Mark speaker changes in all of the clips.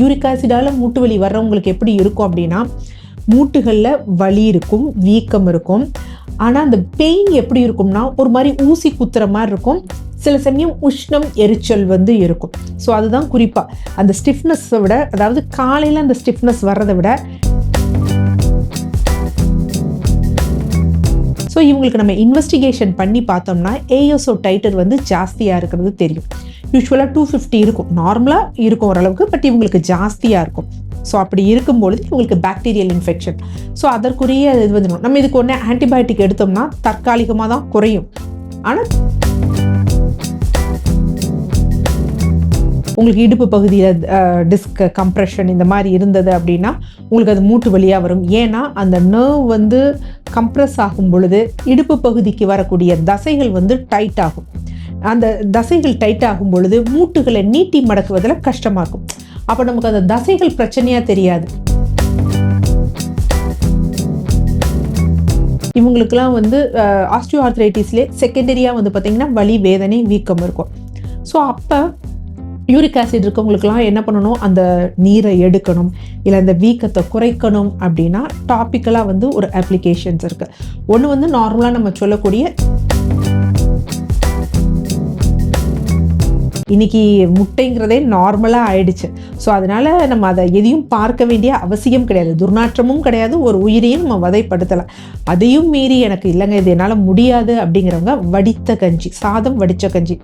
Speaker 1: Uric ஆசிடால் மூட்டு வலி வர்றவங்களுக்கு எப்படி இருக்கும் அப்படின்னா மூட்டுகளில் வலி இருக்கும் வீக்கம் இருக்கும். ஆனால் அந்த பெயின் எப்படி இருக்கும்னா ஒரு மாதிரி ஊசி குத்துற மாதிரி இருக்கும். சில சமயம் உஷ்ணம் எரிச்சல் வந்து இருக்கும். ஸோ அதுதான் குறிப்பாக அந்த ஸ்டிஃப்னஸை விட அதாவது காலையில் அந்த ஸ்டிஃப்னஸ் வர்றதை விட ஸோ இவங்களுக்கு நம்ம இன்வெஸ்டிகேஷன் பண்ணி பார்த்தோம்னா ஏஎஸ்ஓ டைட்டர் வந்து ஜாஸ்தியாக இருக்கிறது தெரியும். யூஸ்வலாக டூ ஃபிஃப்டி இருக்கும். நார்மலாக இருக்கும் ஓரளவுக்கு பட் இவங்களுக்கு ஜாஸ்தியாக இருக்கும். ஸோ அப்படி இருக்கும்பொழுது இவங்களுக்கு பாக்டீரியல் இன்ஃபெக்ஷன் ஸோ அதற்குரிய இது வந்துடும் நம்ம இதுக்கு ஒன்று ஆன்டிபயோட்டிக் எடுத்தோம்னா தற்காலிகமாக தான் குறையும். ஆனால் உங்களுக்கு இடுப்பு பகுதியில் டிஸ்க் கம்ப்ரெஷன் இந்த மாதிரி இருந்தது அப்படின்னா உங்களுக்கு அது மூட்டு வழியாக வரும். ஏன்னா அந்த நர்வ் வந்து கம்ப்ரெஸ் ஆகும் பொழுது இடுப்பு பகுதிக்கு வரக்கூடிய தசைகள் வந்து டைட் ஆகும். அந்த தசைகள் டைட் ஆகும் பொழுது மூட்டுகளை நீட்டி மடக்குவதில் கஷ்டமாக இருக்கும் அப்போ நமக்கு அந்த தசைகள் பிரச்சனையாக தெரியாது. இவங்களுக்கெல்லாம் வந்து ஆஸ்டியோ ஆர்த்ரைட்டிஸ்லேயே செகண்டரியாக வந்து பார்த்திங்கன்னா வலி வேதனை வீக்கம் இருக்கும். ஸோ அப்போ யூரிக் ஆசிட் இருக்கவங்களுக்குலாம் என்ன பண்ணணும்? அந்த நீரை எடுக்கணும். இல்லை அந்த வீக்கத்தை குறைக்கணும் அப்படின்னா டாப்பிக்கலாக வந்து ஒரு அப்ளிகேஷன்ஸ் இருக்குது ஒன்று வந்து நார்மலாக நம்ம சொல்லக்கூடிய இன்னைக்கு முட்டைங்கிறதே நார்மலாக ஆயிடுச்சு. ஸோ அதனால் நம்ம அதை எதையும் பார்க்க வேண்டிய அவசியம் கிடையாது. துர்நாற்றமும் கிடையாது. ஒரு உயிரையும் நம்ம வதைப்படுத்தலாம். அதையும் மீறி எனக்கு இல்லைங்க இது என்னால் முடியாது அப்படிங்கிறவங்க வடித்த கஞ்சி சாதம் வடித்த கஞ்சி.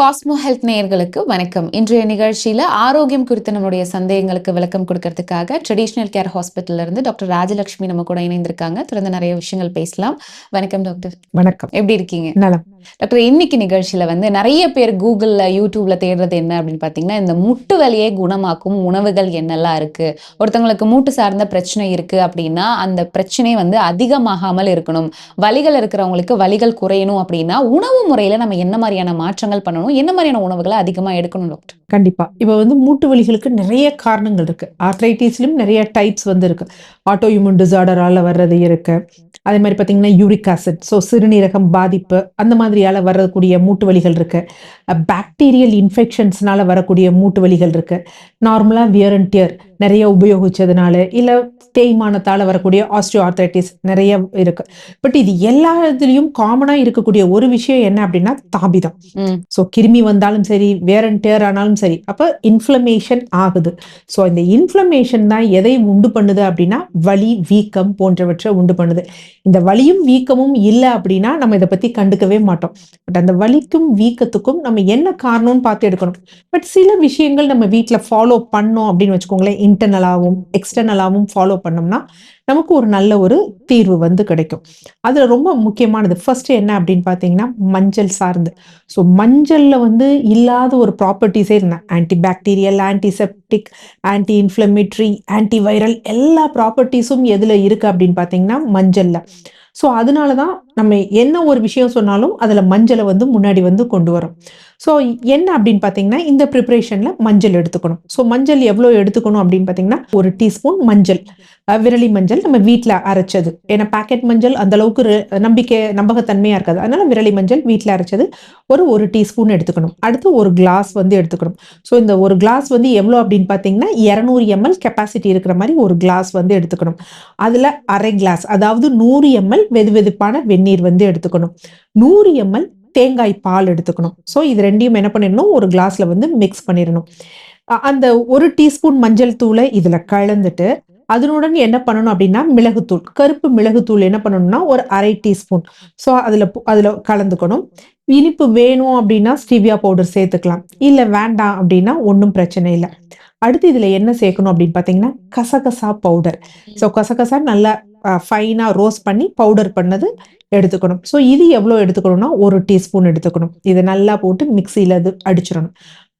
Speaker 2: காஸ்மோ ஹெல்த் நேயர்களுக்கு வணக்கம். இன்றைய நிகழ்ச்சியில ஆரோக்கியம் குறித்த நம்மளுடைய சந்தேகங்களுக்கு விளக்கம் கொடுக்கறதுக்காக ட்ரெடிஷ்னல் கேர் ஹாஸ்பிட்டல்ல இருந்து டாக்டர் ராஜலட்சுமி நம்ம கூட இணைந்திருக்காங்க. தொடர்ந்து நிறைய விஷயங்கள் பேசலாம். வணக்கம் டாக்டர்
Speaker 1: வணக்கம்.
Speaker 2: எப்படி இருக்கீங்க?
Speaker 1: நலம்.
Speaker 2: டாக்டர் இன்னைக்கு நிகழ்ச்சியில வந்து நிறைய பேர் கூகுள்ல யூடியூப்ல தேடுறது என்ன அப்படின்னு பாத்தீங்கன்னா இந்த முட்டு வலியை குணமாக்கும் உணவுகள் என்னெல்லாம் இருக்கு? ஒருத்தவங்களுக்கு மூட்டு சார்ந்த பிரச்சனை இருக்கு அப்படின்னா அந்த பிரச்சனை வந்து அதிகமாகாமல் இருக்கணும். வலிகள் இருக்கிறவங்களுக்கு வலிகள் குறையணும் அப்படின்னா உணவு முறையில நம்ம என்ன மாதிரியான மாற்றங்கள் பண்ணணும்? என்ன மாதிரியான உணவுகளை அதிகமா எடுக்கணும் டாக்டர்?
Speaker 1: கண்டிப்பா. இப்போ வந்து மூட்டு வலிகளுக்கு நிறைய காரணங்கள் இருக்கு. ஆர்த்ரைட்டிஸ்லயும் நிறைய டைப்ஸ் வந்து இருக்கு. ஆட்டோ இம்யூன் டிசார்டரால வர்றது இருக்கு. அதே மாதிரி பார்த்தீங்கன்னா யூரிக் ஆசிட் ஸோ சிறுநீரகம் பாதிப்பு அந்த மாதிரியால் வரக்கூடிய மூட்டு வலிகள் இருக்குது பாக்டீரியல் இன்ஃபெக்ஷன்ஸ்னால் வரக்கூடிய மூட்டு வலிகள் இருக்குது நார்மலாக வியர் அண்ட் டியர் நிறைய உபயோகிச்சதுனால இல்லை தேய்மானத்தால் வரக்கூடிய ஆஸ்டியோ ஆர்த்ரைட்டிஸ் நிறைய இருக்கு. பட் இது எல்லா இதுலேயும் காமனாக இருக்கக்கூடிய ஒரு விஷயம் என்ன அப்படின்னா தாபிதம். ஸோ கிருமி வந்தாலும் சரி வேர் அண்ட் டேர் ஆனாலும் சரி அப்போ இன்ஃப்ளமேஷன் ஆகுது. ஸோ இந்த இன்ஃப்ளமேஷன் தான் எதை உண்டு பண்ணுது அப்படின்னா வலி வீக்கம் போன்றவற்றை உண்டு பண்ணுது. இந்த வலியும் வீக்கமும் இல்லை அப்படின்னா நம்ம இதை பற்றி கண்டுக்கவே மாட்டோம். பட் அந்த வலிக்கும் வீக்கத்துக்கும் நம்ம என்ன காரணம்னு பார்த்து எடுக்கணும். பட் சில விஷயங்கள் நம்ம வீட்டில் ஃபாலோ பண்ணோம் அப்படின்னு வச்சுக்கோங்களேன் இன்டர்னலாகவும் எக்ஸ்டர்னலாகவும் ஃபாலோ பண்ணோம்னா நமக்கு ஒரு நல்ல ஒரு தீர்வு வந்து கிடைக்கும். அதில் ரொம்ப முக்கியமானது ஃபர்ஸ்ட் என்ன அப்படின்னு பார்த்தீங்கன்னா மஞ்சள் சார்ந்து. ஸோ மஞ்சளில் வந்து இல்லாத ஒரு ப்ராப்பர்ட்டிஸே இருந்தேன் anti bacterial antiseptic anti inflammatory anti viral எல்லா ப்ராப்பர்ட்டிஸும் எதில் இருக்குது அப்படின்னு பார்த்தீங்கன்னா மஞ்சளில். ஸோ அதனால தான் நம்ம என்ன ஒரு விஷயம் சொன்னாலும் அதில் மஞ்சளை வந்து முன்னாடி வந்து கொண்டு வரோம். ஸோ என்ன அப்படின்னு பார்த்தீங்கன்னா இந்த ப்ரிப்பரேஷனில் மஞ்சள் எடுத்துக்கணும். ஸோ மஞ்சள் எவ்வளோ எடுத்துக்கணும் அப்படின்னு பார்த்தீங்கன்னா ஒரு டீஸ்பூன் மஞ்சள். விரலி மஞ்சள் நம்ம வீட்டில் அரைச்சது. ஏன்னா பாக்கெட் மஞ்சள் அந்த அளவுக்கு நம்பிக்கை நம்பகத்தன்மையாக இருக்காது. அதனால விரலி மஞ்சள் வீட்டில் அரைச்சது ஒரு ஒரு டீஸ்பூன் எடுத்துக்கணும். அடுத்து ஒரு கிளாஸ் வந்து எடுத்துக்கணும். ஸோ இந்த ஒரு கிளாஸ் வந்து எவ்வளோ அப்படின்னு பார்த்தீங்கன்னா இரநூறு எம்எல் கெப்பாசிட்டி இருக்கிற மாதிரி ஒரு கிளாஸ் வந்து எடுத்துக்கணும். அதில் அரை கிளாஸ் அதாவது நூறு எம்எல் வெது வெதுப்பான வெந்நீர் வந்து எடுத்துக்கணும். நூறு எம்எல் தேங்காய் பால் எடுத்துக்கணும். ஸோ இது ரெண்டையும் என்ன பண்ணிடணும் ஒரு கிளாஸில் வந்து மிக்ஸ் பண்ணிடணும். அந்த ஒரு டீஸ்பூன் மஞ்சள் தூளை இதில் கலந்துட்டு அதனுடன் என்ன பண்ணணும் அப்படின்னா மிளகுத்தூள் கருப்பு மிளகுத்தூள் என்ன பண்ணணும்னா ஒரு அரை டீஸ்பூன். ஸோ அதில் அதில் கலந்துக்கணும். இனிப்பு வேணும் அப்படின்னா ஸ்டீவியா பவுடர் சேர்த்துக்கலாம். இல்லை வேண்டாம் அப்படின்னா ஒன்றும் பிரச்சனை இல்லை. அடுத்து இதில் என்ன சேர்க்கணும் அப்படின்னு பார்த்தீங்கன்னா கசகசா பவுடர் ஸோ கசகசா நல்லா ஃபைனாக ரோஸ்ட் பண்ணி பவுடர் பண்ணது எடுத்துக்கணும். ஸோ இது எவ்வளோ எடுத்துக்கணும்னா ஒரு டீஸ்பூன் எடுத்துக்கணும். இதை நல்லா போட்டு மிக்சியில் அது அடிச்சிடணும்.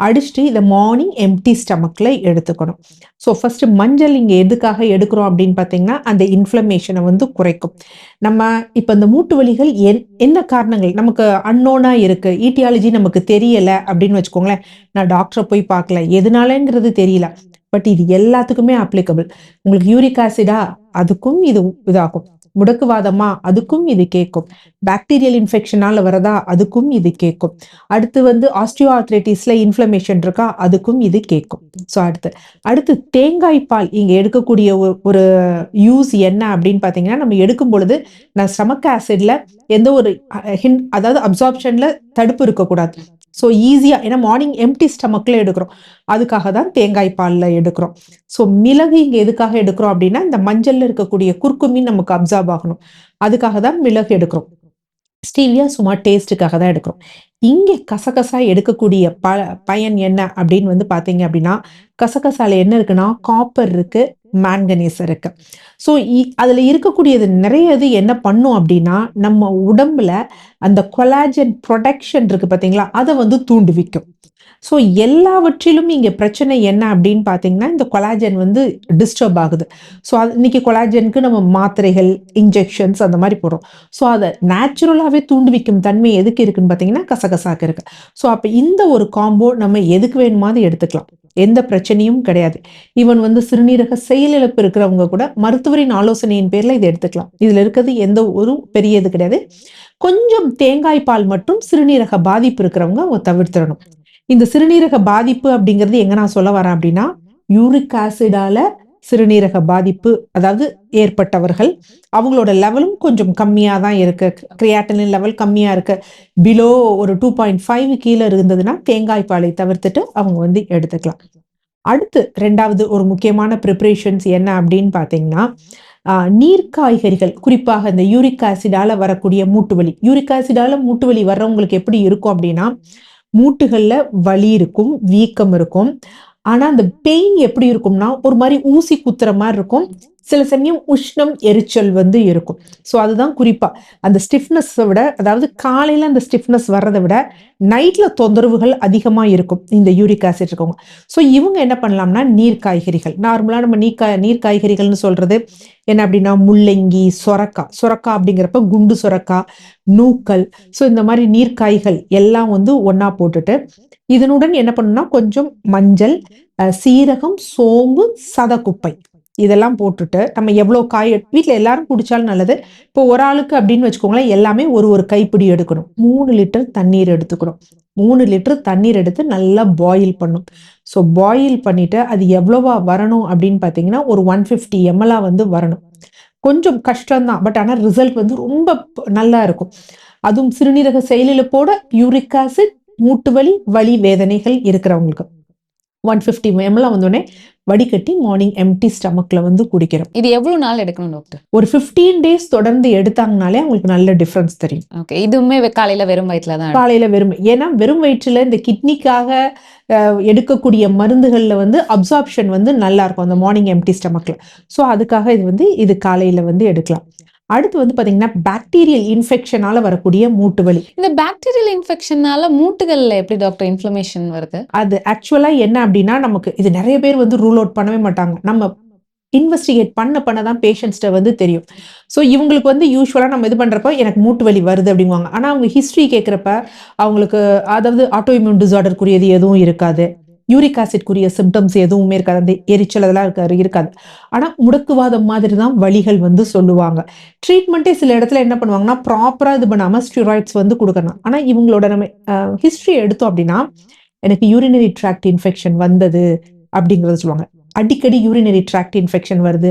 Speaker 1: அடிச்சுட்டு இதை மார்னிங் எம்டி ஸ்டமக்கில் எடுத்துக்கணும். ஸோ ஃபஸ்ட்டு மஞ்சள் இங்கே எதுக்காக எடுக்கிறோம் அப்படின்னு பார்த்தீங்கன்னா அந்த இன்ஃப்ளமேஷனை வந்து குறைக்கும். நம்ம இப்போ இந்த மூட்டு வலிகள் என் என்ன காரணங்கள்? நமக்கு அன்னோனாக இருக்கு. ஈட்டியாலஜி நமக்கு தெரியல அப்படின்னு வச்சுக்கோங்களேன். நான் டாக்டரை போய் பார்க்கல. எதுனாலங்கிறது தெரியல. பட் இது எல்லாத்துக்குமே அப்ளிகபிள் உங்களுக்கு யூரிக் ஆசிடா அதுக்கும் இது இதாகும். முடக்குவாதமா? அதுக்கும் இது கேட்கும் பாக்டீரியல் இன்ஃபெக்ஷனால வரதா? அதுக்கும் இது கேட்கும் அடுத்து வந்து ஆஸ்டியோ ஆர்த்ரைட்டிஸ்ல இன்ஃப்ளமேஷன் இருக்கா? அதுக்கும் இது கேட்கும் ஸோ அடுத்து. அடுத்து தேங்காய் பால் இங்க எடுக்கக்கூடிய ஒ- ஒரு யூஸ் என்ன அப்படின்னு பார்த்தீங்கன்னா நம்ம எடுக்கும் பொழுது நான் ஸ்டமக் ஆசிட்ல எந்த ஒரு ஹின் அதாவது அப்சார்ப்ஷன்ல தடுப்பு இருக்கக்கூடாது. ஸோ ஈஸியா ஏன்னா மார்னிங் எம்டி ஸ்டமக்கில் எடுக்கிறோம். அதுக்காக தான் தேங்காய் பால்ல எடுக்கிறோம். ஸோ மிளகு இங்க எதுக்காக எடுக்கிறோம் அப்படின்னா இந்த மஞ்சள்ல இருக்கக்கூடிய குர்குமின் நமக்கு அப்சார்ப் ஆகணும். அதுக்காக தான் மிளகு எடுக்கிறோம். ஸ்டீவியா சும்மா டேஸ்ட்டுக்காக தான் எடுக்கிறோம். இங்கே கசகசா எடுக்கக்கூடிய ப பயன் என்ன அப்படின்னு வந்து பார்த்தீங்க அப்படின்னா கசகசால என்ன இருக்குன்னா காப்பர் இருக்கு மேங்கனீஸ் இருக்கு. ஸோ அதில் இருக்கக்கூடியது நிறைய இது என்ன பண்ணும் அப்படின்னா நம்ம உடம்புல அந்த கொலாஜன் ப்ரொடக்ஷன் இருக்கு பார்த்தீங்களா அதை வந்து தூண்டுவிக்கும் ஸோ எல்லாவற்றிலும் இங்கே பிரச்சனை என்ன அப்படின்னு பார்த்தீங்கன்னா இந்த கொலாஜன் வந்து டிஸ்டர்ப் ஆகுது. ஸோ அது இன்னைக்கு கொலாஜனுக்கு நம்ம மாத்திரைகள் இன்ஜெக்ஷன்ஸ் அந்த மாதிரி போடுறோம். ஸோ அதை நேச்சுரலாகவே தூண்டுவிக்கும் தன்மை எதுக்கு இருக்குன்னு பார்த்தீங்கன்னா கசகசாக்கு இருக்கு. ஸோ அப்போ இந்த ஒரு காம்போ நம்ம எதுக்கு வேணுமாவது எடுத்துக்கலாம். எந்த பிரச்சனையும் கிடையாது. ஈவன் வந்து சிறுநீரக செயலிழப்பு இருக்கிறவங்க கூட மருத்துவரின் ஆலோசனையின் பேர்ல இதை எடுத்துக்கலாம். இதுல இருக்கிறது எந்த ஒரு பெரிய இது கிடையாது. கொஞ்சம் தேங்காய் பால் மட்டும் சிறுநீரக பாதிப்பு இருக்கிறவங்க அவங்க தவிர்த்திடணும். இந்த சிறுநீரக பாதிப்பு அப்படிங்கிறது எங்க நான் சொல்ல வரேன் அப்படின்னா யூரிக் ஆசிடால சிறுநீரக பாதிப்பு அதாவது ஏற்பட்டவர்கள் அவங்களோட லெவலும் கொஞ்சம் கம்மியாக தான் இருக்கு. கிரியாட்டனின் லெவல் கம்மியாக இருக்கு. பிலோ ஒரு டூ பாயிண்ட் ஃபைவ் கீழே இருந்ததுன்னா தேங்காய் பாலை தவிர்த்துட்டு அவங்க வந்து எடுத்துக்கலாம். அடுத்து ரெண்டாவது ஒரு முக்கியமான ப்ரிப்பரேஷன்ஸ் என்ன அப்படின்னு பார்த்தீங்கன்னா நீர் காய்கறிகள் குறிப்பாக இந்த யூரிக் ஆசிடால வரக்கூடிய மூட்டு வலி யூரிக் ஆசிடால மூட்டு வலி வர்றவங்களுக்கு எப்படி இருக்கும் அப்படின்னா மூட்டுகளில் வலி இருக்கும் வீக்கம் இருக்கும். ஆனா அந்த பெயின் எப்படி இருக்கும்னா ஒரு மாதிரி ஊசி குத்துற மாதிரி இருக்கும். சில சமயம் உஷ்ணம் எரிச்சல் வந்து இருக்கும். ஸோ அதுதான் குறிப்பாக அந்த ஸ்டிஃப்னஸை விட அதாவது காலையில் அந்த ஸ்டிஃப்னஸ் வர்றதை விட நைட்டில் தொந்தரவுகள் அதிகமாக இருக்கும். இந்த யூரிக் ஆசிட் இருக்கவங்க. ஸோ இவங்க என்ன பண்ணலாம்னா நீர் காய்கறிகள். நார்மலாக நம்ம நீர் காய் நீர் காய்கறிகள்னு சொல்கிறது என்ன அப்படின்னா முள்ளங்கி சொரக்கா சொரக்கா அப்படிங்கிறப்ப குண்டு சொரக்கா நூக்கல். ஸோ இந்த மாதிரி நீர்க்காய்கள் எல்லாம் வந்து ஒன்றா போட்டுட்டு இதனுடன் என்ன பண்ணணும்னா கொஞ்சம் மஞ்சள் சீரகம் சோம்பு சதக்குப்பை. இதெல்லாம் போட்டுட்டு நம்ம எவ்வளோ காய் வீட்டில் எல்லாரும் குடிச்சாலும் நல்லது. இப்போ ஒரு ஆளுக்கு அப்படின்னு வச்சுக்கோங்களேன் எல்லாமே ஒரு ஒரு கைப்பிடி எடுக்கணும். மூணு லிட்டர் தண்ணீர் எடுத்துக்கணும். மூணு லிட்டர் தண்ணீர் எடுத்து நல்லா பாயில் பண்ணும். ஸோ பாயில் பண்ணிட்டு அது எவ்வளவா வரணும் அப்படின்னு பார்த்தீங்கன்னா ஒரு ஒன் ஃபிஃப்டி எம்எல்ஆ வந்து வரணும். கொஞ்சம் கஷ்டம்தான். பட் ஆனால் ரிசல்ட் வந்து ரொம்ப நல்லா இருக்கும். அதுவும் சிறுநீரக செயலிழப்போட யூரிக் ஆசிட் மூட்டு வலி வலி வேதனைகள் இருக்கிறவங்களுக்கு. ஒன் ஃபிஃப்டி எம்எல்ஆ வந்தோடனே வடிகட்டி மார்னிங் எம்டி ஸ்டமக்ல வந்து குடிக்கிறோம்.
Speaker 2: இது எவ்வளவு நாள் எடுக்கணும் டாக்டர்
Speaker 1: ஒரு 15 டேஸ் தொடர்ந்து எடுத்தாங்கனாலே அவங்களுக்கு நல்ல டிஃபரன்ஸ் தெரியும்.
Speaker 2: ஓகே இதுவுமே காலையில வெறும் வயிற்றுல தான்
Speaker 1: காலையில வெறும் ஏன்னா வெறும் வயிற்றுல இந்த கிட்னிக்காக எடுக்கக்கூடிய மருந்துகள்ல வந்து அப்சார்ப்ஷன் வந்து நல்லா இருக்கும் அந்த மார்னிங் எம்டி ஸ்டமக்ல ஸோ அதுக்காக இது வந்து இது காலையில வந்து எடுக்கலாம். அடுத்து வந்து பாத்தீங்கன்னா பாக்டீரியல் இன்ஃபெக்ஷனால வரக்கூடிய மூட்டு வலி.
Speaker 2: இந்த பாக்டீரியல் இன்ஃபெக்ஷனால மூட்டுகள்ல எப்படி டாக்டர் இன்ஃப்ளமேஷன் வருது?
Speaker 1: அது ஆக்சுவலா என்ன அப்படின்னா நமக்கு இது நிறைய பேர் வந்து ரூல் அவுட் பண்ணவே மாட்டாங்க. நம்ம இன்வெஸ்டிகேட் பண்ண பண்ண தான் பேஷண்ட்ஸ்ட்ட வந்து தெரியும். ஸோ இவங்களுக்கு வந்து யூஸ்வலாக நம்ம இது பண்ணுறப்ப எனக்கு மூட்டு வலி வருது அப்படிங்குவாங்க. ஆனால் அவங்க ஹிஸ்ட்ரி கேட்குறப்ப அவங்களுக்கு அதாவது ஆட்டோ இம்யூன் டிசார்டருக்குரியது எதுவும் இருக்காது. யூரிக் ஆசிட்குரிய சிம்டம்ஸ் எதுவுமே இருக்காது. அந்த எரிச்சல் அதெல்லாம் இருக்காது இருக்காது. ஆனால் முடக்குவாதம் மாதிரி தான் வழிகள் வந்து சொல்லுவாங்க. ட்ரீட்மெண்ட்டே சில இடத்துல என்ன பண்ணுவாங்கன்னா ப்ராப்பராக இது பண்ணாமல் ஸ்டீராய்ட்ஸ் வந்து கொடுக்கணும். ஆனால் இவங்களோட நம்ம ஹிஸ்ட்ரி எடுத்தோம் அப்படின்னா எனக்கு யூரினரி ட்ராக்ட் இன்ஃபெக்ஷன் வந்தது அப்படிங்கிறத சொல்லுவாங்க. அடிக்கடி யூரினரி ட்ராக்ட் இன்ஃபெக்ஷன் வருது.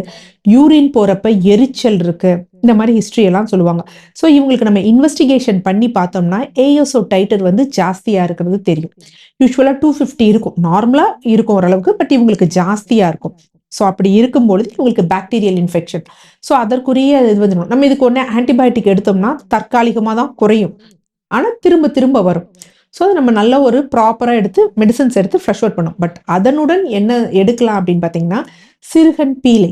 Speaker 1: யூரின் போகிறப்ப எரிச்சல் இருக்குது இந்த மாதிரி ஹிஸ்ட்ரி எல்லாம் சொல்லுவாங்க. ஸோ இவங்களுக்கு நம்ம இன்வெஸ்டிகேஷன் பண்ணி பார்த்தோம்னா ஏஎஸ்ஓ டைட்டர் வந்து ஜாஸ்தியாக இருக்கிறது தெரியும். யூஸ்வலாக டூ ஃபிஃப்டி இருக்கும். நார்மலாக இருக்கும் ஓரளவுக்கு பட் இவங்களுக்கு ஜாஸ்தியாக இருக்கும். ஸோ அப்படி இருக்கும்பொழுது இவங்களுக்கு பாக்டீரியல் இன்ஃபெக்ஷன் ஸோ அதற்குரிய இது வந்துடும் நம்ம இதுக்கு ஒன்று ஆன்டிபயோட்டிக் எடுத்தோம்னா தற்காலிகமாக தான் குறையும். ஆனால் திரும்ப திரும்ப வரும். ஸோ அதை நம்ம நல்ல ஒரு ப்ராப்பராக எடுத்து மெடிசன்ஸ் எடுத்து ஃப்ரெஷ் அவுட் பண்ணும் பட் அதனுடன் என்ன எடுக்கலாம் அப்படின்னு பார்த்தீங்கன்னா சிறுகன் பீலை.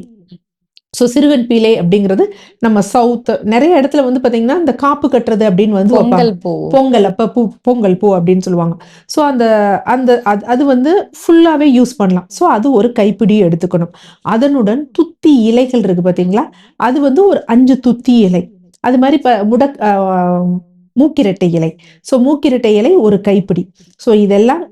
Speaker 1: ஸோ சிறுகன் பீலை அப்படிங்கிறது நம்ம சவுத் நிறைய இடத்துல வந்து பார்த்தீங்கன்னா இந்த காப்பு கட்டுறது அப்படின்னு வந்து.
Speaker 2: பொங்கல் பூ.
Speaker 1: பொங்கல் அப்ப பூ பொங்கல் பூ அப்படின்னு சொல்லுவாங்க. ஸோ அந்த அந்த அது அது வந்து ஃபுல்லாகவே யூஸ் பண்ணலாம். ஸோ அது ஒரு கைப்பிடி எடுத்துக்கணும். அதனுடன் துத்தி இலைகள் இருக்கு பார்த்தீங்களா அது வந்து ஒரு அஞ்சு துத்தி இலை. அது மாதிரி இப்போ முடக் மூக்கிரட்டை இலை. ஸோ மூக்கிரட்டை இலை ஒரு கைப்பிடி. ஸோ இதெல்லாம்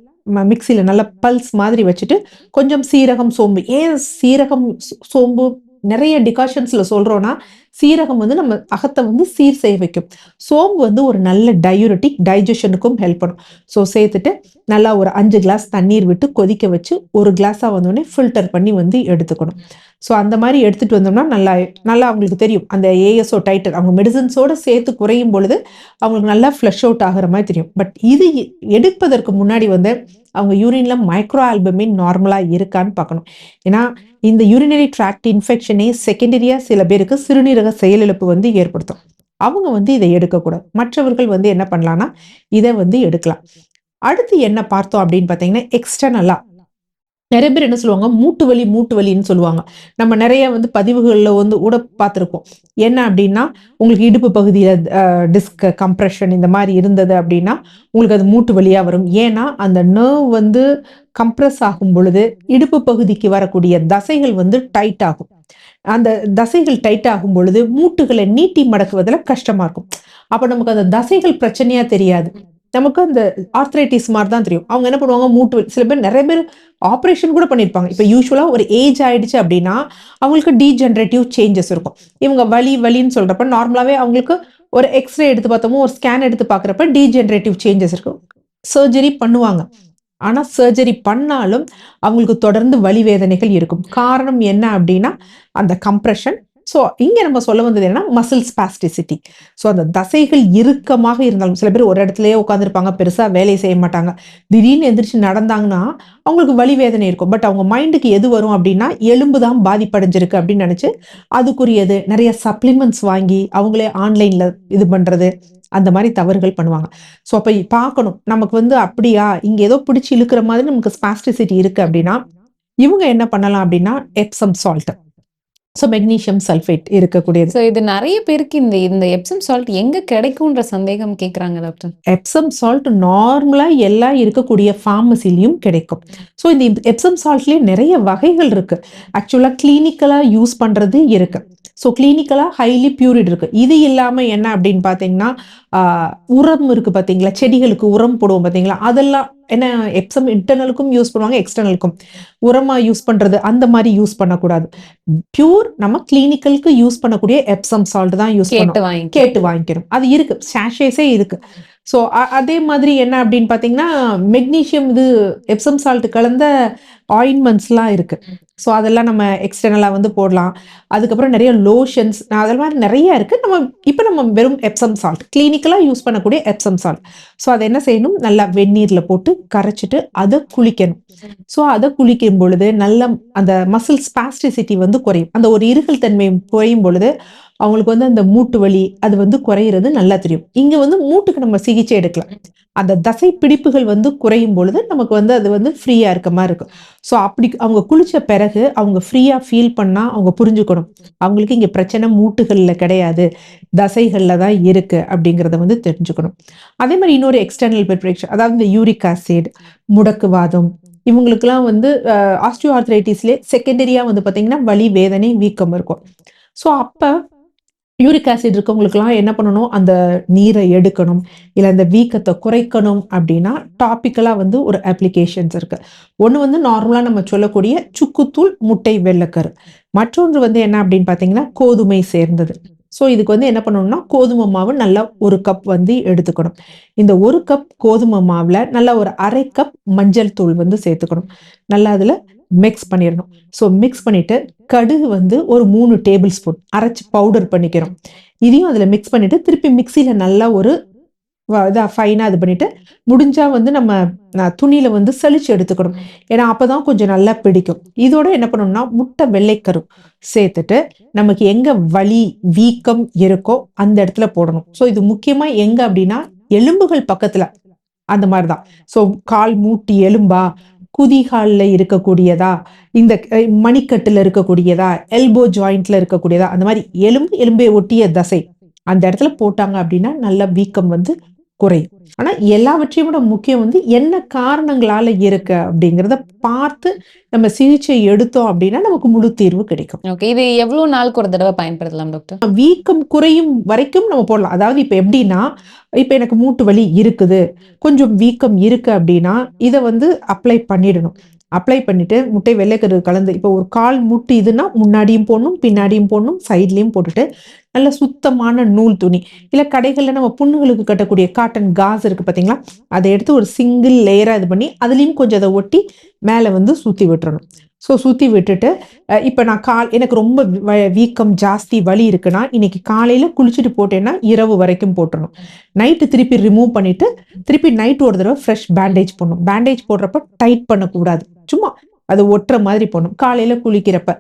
Speaker 1: மிக்சியில் நல்லா பல்ஸ் மாதிரி வச்சுட்டு கொஞ்சம் சீரகம் சோம்பு. ஏன் சீரகம் சோம்பு நிறைய டிகாஷன்ஸில் சொல்கிறோன்னா சீரகம் வந்து நம்ம அகத்தை வந்து சீர் செய்ய வைக்கும். சோம்பு வந்து ஒரு நல்ல டயூரட்டிக் டைஜஷனுக்கும் ஹெல்ப் பண்ணும். ஸோ சேர்த்துட்டு நல்லா ஒரு அஞ்சு கிளாஸ் தண்ணீர் விட்டு கொதிக்க வச்சு ஒரு கிளாஸாக வந்தோடனே ஃபில்டர் பண்ணி வந்து எடுத்துக்கணும். ஸோ அந்த மாதிரி எடுத்துகிட்டு வந்தோம்னா நல்லா நல்லா அவங்களுக்கு தெரியும். அந்த ஏஎஸ்ஓ டைட்டர் அவங்க மெடிசன்ஸோட சேர்த்து குறையும் பொழுது அவங்களுக்கு நல்லா ஃப்ளஷ் அவுட் ஆகிற மாதிரி தெரியும். பட் இது எடுப்பதற்கு முன்னாடி வந்து அவங்க யூரின்ல மைக்ரோ ஆல்பமின் நார்மலாக இருக்கான்னு பார்க்கணும். ஏன்னா இந்த யூரினரி ட்ராக்ட் இன்ஃபெக்ஷனே செகண்டரியாக சில பேருக்கு சிறுநீரக செயலிழப்பு வந்து ஏற்படுத்தும். அவங்க வந்து இதை எடுக்கக்கூடாது. மற்றவர்கள் வந்து என்ன பண்ணலான்னா இதை வந்து எடுக்கலாம். அடுத்து என்ன பார்த்தோம் அப்படின்னு பார்த்தீங்கன்னா எக்ஸ்டர்னலாக நிறைய பேர் என்ன சொல்லுவாங்க? மூட்டு வலி மூட்டு வலின்னு சொல்லுவாங்க. நம்ம நிறைய வந்து பதிவுகளில் வந்து கூட பார்த்துருப்போம். என்ன அப்படின்னா உங்களுக்கு இடுப்பு பகுதியில் டிஸ்க் கம்ப்ரெஷன் இந்த மாதிரி இருந்தது அப்படின்னா உங்களுக்கு அது மூட்டு வலியாக வரும். ஏன்னா அந்த நர்வ் வந்து கம்ப்ரஸ் ஆகும் பொழுது இடுப்பு பகுதிக்கு வரக்கூடிய தசைகள் வந்து டைட் ஆகும். அந்த தசைகள் டைட் ஆகும் பொழுது மூட்டுகளை நீட்டி மடக்குவதில் கஷ்டமா இருக்கும். அப்போ நமக்கு அந்த தசைகள் பிரச்சனையாக தெரியாது. நமக்கு அந்த ஆர்த்ரைட்டிஸ் மாதிரி தான் தெரியும். அவங்க என்ன பண்ணுவாங்க? மூட்டு சில பேர் நிறைய பேர் ஆப்ரேஷன் கூட பண்ணியிருப்பாங்க. இப்போ யூஸ்வலாக ஒரு ஏஜ் ஆயிடுச்சு அப்படின்னா அவங்களுக்கு டீஜென்ரேட்டிவ் சேஞ்சஸ் இருக்கும். இவங்க வலி வலின்னு சொல்கிறப்ப நார்மலாகவே அவங்களுக்கு ஒரு எக்ஸ்ரே எடுத்து பார்த்தோமோ ஒரு ஸ்கேன் எடுத்து பார்க்குறப்ப டீஜென்ரேட்டிவ் சேஞ்சஸ் இருக்கும் சர்ஜரி பண்ணுவாங்க. ஆனால் சர்ஜரி பண்ணாலும் அவங்களுக்கு தொடர்ந்து வலி வேதனைகள் இருக்கும். காரணம் என்ன அப்படின்னா அந்த கம்ப்ரெஷன் ஸோ இங்கே நம்ம சொல்ல வந்தது என்னன்னா மசில் பாஸ்டிசிட்டி ஸோ அந்த தசைகள் இறுக்கமாக இருந்தாலும் சில பேர் ஒரு இடத்துலயே உட்காந்துருப்பாங்க பெருசாக வேலையை செய்ய மாட்டாங்க. திடீர்னு எந்திரிச்சு நடந்தாங்கன்னா அவங்களுக்கு வலி வேதனை இருக்கும். பட் அவங்க மைண்டுக்கு எது வரும் அப்படின்னா எலும்பு தான் பாதிப்படைஞ்சிருக்கு அப்படின்னு நினச்சி அதுக்குரியது நிறைய சப்ளிமெண்ட்ஸ் வாங்கி அவங்களே ஆன்லைனில் இது பண்ணுறது அந்த மாதிரி தவறுகள் பண்ணுவாங்க. ஸோ அப்போ பார்க்கணும். நமக்கு வந்து அப்படியா? இங்கே ஏதோ பிடிச்சி இழுக்கிற மாதிரி நமக்கு ஸ்பாஸ்டிசிட்டி இருக்குது அப்படின்னா இவங்க என்ன பண்ணலாம் அப்படின்னா Epsom salt so magnesium sulphate இருக்கக்கூடியது.
Speaker 2: சோ இது நிறைய பேருக்கு இந்த இந்த எப்சம் சால்ட் எங்க கிடைக்கும்ன்ற சந்தேகம் கேக்குறாங்க டாக்டர்
Speaker 1: எப்சம் சால்ட் நார்மலாக எல்லாம் இருக்கக்கூடிய ஃபார்மசிலையும் கிடைக்கும். ஸோ இந்த எப்சம் சால்ட்லேயே நிறைய வகைகள் இருக்கு. ஆக்சுவலாக கிளினிக்கலாக யூஸ் பண்ணுறது இருக்கு. ஸோ கிளினிக்கலாக ஹைலி பியூரிட் இருக்கு. இது இல்லாமல் என்ன அப்படின்னு பார்த்தீங்கன்னா உரம் இருக்கு பார்த்தீங்களா? செடிகளுக்கு உரம் போடுவோம் பார்த்தீங்களா? அதெல்லாம் என்ன எப்சம் இன்டர்னலுக்கும் யூஸ் பண்ணுவாங்க எக்ஸ்டர்னலுக்கும் உரமா யூஸ் பண்றது அந்த மாதிரி யூஸ் பண்ணக்கூடாது. பியூர் நம்ம கிளினிக்கலுக்கு யூஸ் பண்ணக்கூடிய எப்சம் சால்ட் தான் யூஸ் பண்ணுவோம்
Speaker 2: கேட்டு வாங்கி
Speaker 1: கேட்டு வாங்கிக்கணும். அது இருக்கு. சாஷேஸே இருக்கு. ஸோ அதே மாதிரி என்ன அப்படின்னு பார்த்தீங்கன்னா மெக்னீஷியம் இது எப்சம் சால்ட் கலந்த ஆயின்மெண்ட்ஸ்லாம் இருக்குது ஸோ அதெல்லாம் நம்ம எக்ஸ்டர்னலாக வந்து போடலாம். அதுக்கப்புறம் நிறைய லோஷன்ஸ் அதெல்லாம் மாதிரி நிறைய இருக்குது நம்ம இப்போ நம்ம வெறும் எப்சம் சால்ட் கிளினிக்கலாக யூஸ் பண்ணக்கூடிய எப்சம் சால்ட் ஸோ அதை என்ன செய்யணும்? நல்லா வெந்நீரில் போட்டு கரைச்சிட்டு அதை குளிக்கணும். ஸோ அதை குளிக்கும் பொழுது நல்ல அந்த மசில் ஸ்பாஸ்டிசிட்டி வந்து குறையும். அந்த ஒரு இருகல் தன்மை குறையும் பொழுது அவங்களுக்கு வந்து அந்த மூட்டு வலி அது வந்து குறையிறது நல்லா தெரியும். இங்க வந்து மூட்டுக்கு நம்ம சிகிச்சை எடுக்கலாம். அந்த தசை பிடிப்புகள் வந்து குறையும் பொழுது நமக்கு வந்து அது வந்து ஃப்ரீயா இருக்க மாதிரி இருக்கும். ஸோ அப்படி அவங்க குளிச்ச பிறகு அவங்க ஃப்ரீயா ஃபீல் பண்ணா அவங்க புரிஞ்சுக்கணும். அவங்களுக்கு இங்க பிரச்சனை மூட்டுகள்ல கிடையாது. தசைகள்ல தான் இருக்கு அப்படிங்கிறத வந்து தெரிஞ்சுக்கணும். அதே மாதிரி இன்னொரு எக்ஸ்டர்னல் ப்ரிப்ரேஷன் அதாவது இந்த யூரிக் ஆசிட் முடக்குவாதம். இவங்களுக்குலாம் வந்து ஆஸ்டியோ ஆர்த்ரைட்டிஸ்லேயே செகண்டரியாக வந்து பார்த்தீங்கன்னா வலி வேதனை வீக்கம் இருக்கும். ஸோ அப்போ யூரிக் ஆசிட் இருக்கவங்களுக்குலாம் என்ன பண்ணணும்? அந்த நீரை எடுக்கணும். இல்லை அந்த வீக்கத்தை குறைக்கணும் அப்படின்னா டாப்பிக்கலாக வந்து ஒரு அப்ளிகேஷன்ஸ் இருக்கு. ஒன்று வந்து நார்மலாக நம்ம சொல்லக்கூடிய சுக்குத்தூள் முட்டை வெள்ளைக்கரு. மற்றொன்று வந்து என்ன அப்படின்னு பார்த்தீங்கன்னா கோதுமை சேர்ந்தது. ஸோ இதுக்கு வந்து என்ன பண்ணணும்னா கோதுமை மாவு நல்லா ஒரு கப் வந்து எடுத்துக்கணும். இந்த ஒரு கப் கோதுமை மாவில் நல்லா ஒரு அரை கப் மஞ்சள் தூள் வந்து சேர்த்துக்கணும். நல்லா அதில் மிக்ஸ் பண்ணிடணும். ஸோ மிக்ஸ் பண்ணிவிட்டு கடுகு வந்து ஒரு மூணு டேபிள் ஸ்பூன் அரைச்சி பவுடர் பண்ணிக்கிறோம். இதையும் அதில் மிக்ஸ் பண்ணிவிட்டு திருப்பி மிக்சியில் நல்லா ஒரு இதாக ஃபைனாக இது பண்ணிவிட்டு முடிஞ்சால் வந்து நம்ம துணியில் வந்து சளிச்சு எடுத்துக்கணும். ஏன்னா அப்போ தான் கொஞ்சம் நல்லா பிடிக்கும். இதோட என்ன பண்ணணும்னா முட்டை வெள்ளைக்கரு சேர்த்துட்டு நமக்கு எங்கே வலி வீக்கம் இருக்கோ அந்த இடத்துல போடணும். ஸோ இது முக்கியமாக எங்கே அப்படின்னா எலும்புகள் பக்கத்தில். அந்த மாதிரி தான் ஸோ கால் மூட்டி எலும்பா குதிகாலில் இருக்கக்கூடியதா? இந்த மணிக்கட்டில் மணிக்கட்டுல இருக்கக்கூடியதா? எல்போ ஜாயிண்ட்ல இருக்கக்கூடியதா? அந்த மாதிரி எலும்பு எலும்பை ஒட்டிய தசை. அந்த இடத்துல போட்டாங்க அப்படின்னா நல்ல வீக்கம் வந்து குறையும் ஆனா எல்லாவற்றையும் விட முக்கியம் வந்து என்ன காரணங்களால இருக்கு அப்படிங்கிறத பார்த்து நம்ம சிகிச்சை எடுத்தோம் அப்படின்னா நமக்கு முழு தீர்வு கிடைக்கும்.
Speaker 2: ஓகே இது எவ்வளவு நாளுக்கு ஒரு தடவை பயன்படுத்தலாம் டாக்டர்
Speaker 1: வீக்கம் குறையும் வரைக்கும் நம்ம போடலாம். அதாவது இப்ப எப்படின்னா இப்ப எனக்கு மூட்டு வலி இருக்குது. கொஞ்சம் வீக்கம் இருக்கு அப்படின்னா இதை வந்து அப்ளை பண்ணிடணும். அப்ளை பண்ணிவிட்டு முட்டை வெள்ளைக்கரு கலந்து இப்போ ஒரு கால் முட்டு இதுனா முன்னாடியும் போடணும் பின்னாடியும் போடணும் சைட்லேயும் போட்டுட்டு நல்ல சுத்தமான நூல் துணி. இல்லை கடைகளில் நம்ம புண்ணுகளுக்கு கட்டக்கூடிய காட்டன் காஸ் இருக்குது பார்த்தீங்களா அதை எடுத்து ஒரு சிங்கிள் லேயராக இது பண்ணி அதுலேயும் கொஞ்சம் அதை ஒட்டி மேலே வந்து சுற்றி விட்டுறணும். ஸோ சுற்றி விட்டுட்டு இப்போ நான் கால் எனக்கு ரொம்ப வீக்கம் ஜாஸ்தி வலி இருக்குன்னா இன்னைக்கு காலையில் குளிச்சுட்டு போட்டேன்னா இரவு வரைக்கும் போட்டுறணும். நைட்டு திருப்பி ரிமூவ் பண்ணிட்டு திருப்பி நைட் ஒரு தடவை ஃப்ரெஷ் பேண்டேஜ் போடணும். பேண்டேஜ் போடுறப்ப டைட் பண்ணக்கூடாது. சும்மா அது ஒட்டுற மாதிரி போடணும். காலையில் குளிக்கிறப்ப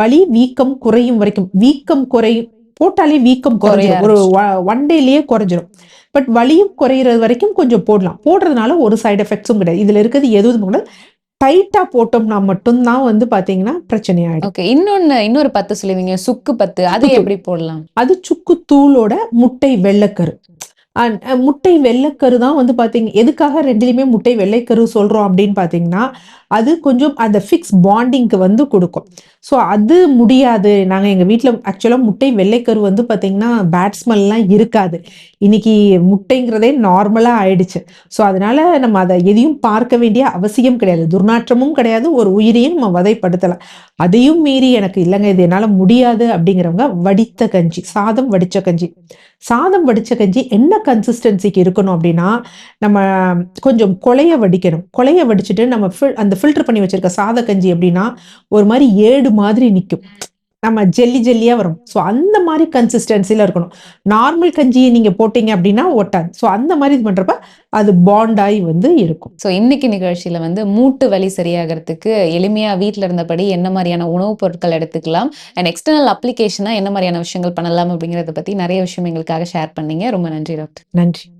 Speaker 1: வலி வீக்கம் குறையும் வரைக்கும் வீக்கம் குறையும் போட்டாலே வீக்கம் குறைஞ்சிரும். ஒரு ஒன் டேலயே குறைஞ்சிரும். பட் வலியும் குறையிறது வரைக்கும் கொஞ்சம் போடலாம். போடுறதுனால ஒரு சைடு எஃபெக்ட்ஸும் கிடையாது. இதுல இருக்கிறது எதுவும் கூட டைட்டா போட்டோம்னா மட்டும்தான் வந்து பாத்தீங்கன்னா பிரச்சனை ஆயிடும்
Speaker 2: ஓகே இன்னொன்னு இன்னொரு பத்து சொல்லுவீங்க சுக்கு பத்து அது. எப்படி போடலாம்?
Speaker 1: அது சுக்கு தூளோட முட்டை வெள்ளைக்கரு. முட்டை வெள்ளைக்கரு தான் வந்து பாத்தீங்க எதுக்காக ரெண்டுலையுமே முட்டை வெள்ளைக்கரு சொல்றோம் அப்படின்னு பாத்தீங்கன்னா அது கொஞ்சம் அந்த ஃபிக்ஸ் பாண்டிங்க்கு வந்து கொடுக்கும். ஸோ அது முடியாது. நாங்கள் எங்கள் வீட்டில் ஆக்சுவலாக முட்டை வெள்ளைக்கரு வந்து பார்த்தீங்கன்னா பேட் ஸ்மெல்லாம் இருக்காது. இன்னைக்கு முட்டைங்கிறதே நார்மலாக ஆயிடுச்சு. ஸோ அதனால நம்ம அதை எதையும் பார்க்க வேண்டிய அவசியம் கிடையாது. துர்நாற்றமும் கிடையாது. ஒரு உயிரையும் நம்ம வதைப்படுத்தலாம். அதையும் மீறி எனக்கு இல்லைங்க இது என்னால் முடியாது அப்படிங்கிறவங்க வடித்த கஞ்சி சாதம் வடித்த கஞ்சி. சாதம் வடித்த கஞ்சி என்ன கன்சிஸ்டன்சிக்கு இருக்கணும் அப்படின்னா நம்ம கொஞ்சம் கொலைய வடிக்கணும். கொலைய வடிச்சிட்டு நம்ம ஃபில் அந்த ஃபில்டர் பண்ணி வச்சிருக்க சாத கஞ்சி அப்படின்னா ஒரு மாதிரி ஏடு மாதிரி நிற்கும் நம்ம ஜெல்லி ஜெல்லியா வரும். ஸோ அந்த மாதிரி கன்சிஸ்டன்சில இருக்கணும். நார்மல் கஞ்சியை நீங்க போட்டீங்க அப்படின்னா ஒட்டாது. ஸோ அந்த மாதிரி இது பண்றப்ப அது பாண்டாய் வந்து இருக்கும்.
Speaker 2: ஸோ இன்னைக்கு நிகழ்ச்சியில வந்து மூட்டு வலி சரியாகிறதுக்கு எளிமையா வீட்ல இருந்தபடி என்ன மாதிரியான உணவுப் பொருட்கள் எடுத்துக்கலாம். அண்ட் எக்ஸ்டர்னல் அப்ளிகேஷனா என்ன மாதிரியான விஷயங்கள் பண்ணலாம் அப்படிங்கறத பத்தி நிறைய விஷயம் எங்களுக்காக ஷேர் பண்ணீங்க. ரொம்ப நன்றி டாக்டர்
Speaker 1: நன்றி.